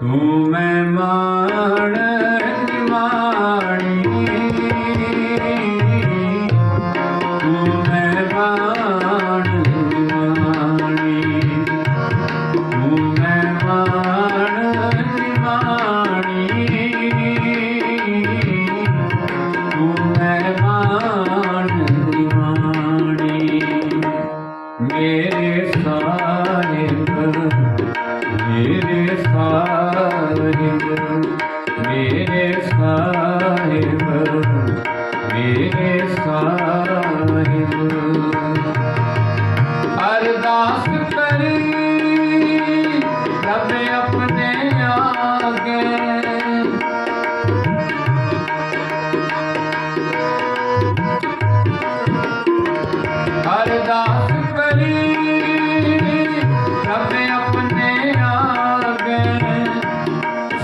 ਤੂੰ ਮਹਿਮਾਨ ਨਿਮਾਣੀ ਤੂੰ ਮਹਿਮਾਨ ਨਿਮਾਣੀ ਤੂੰ ਮਹਿਮਾਨ ਨਿਮਾਣੀ ਤੂੰ ਮਹਿਮਾਨ ਨਿਮਾਣੀ ਮੇਰੇ ਸਾਹਿਬ ਮੇਰੇ ਸਾਹਿਬ ਮੇਰੇ ਸਾਹਿਬ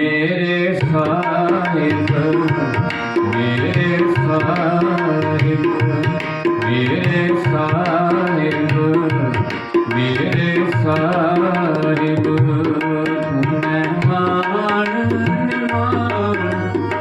ਮੇਰੇ ਸਾਹਿਬ ਮੇਰੇ ਸਾਹਿਬ ਮੇਰੇ ਸਾਹਿਬ ਮੇਰੇ ਸਾਹਿਬ ਮੈਂ ਮਾਂ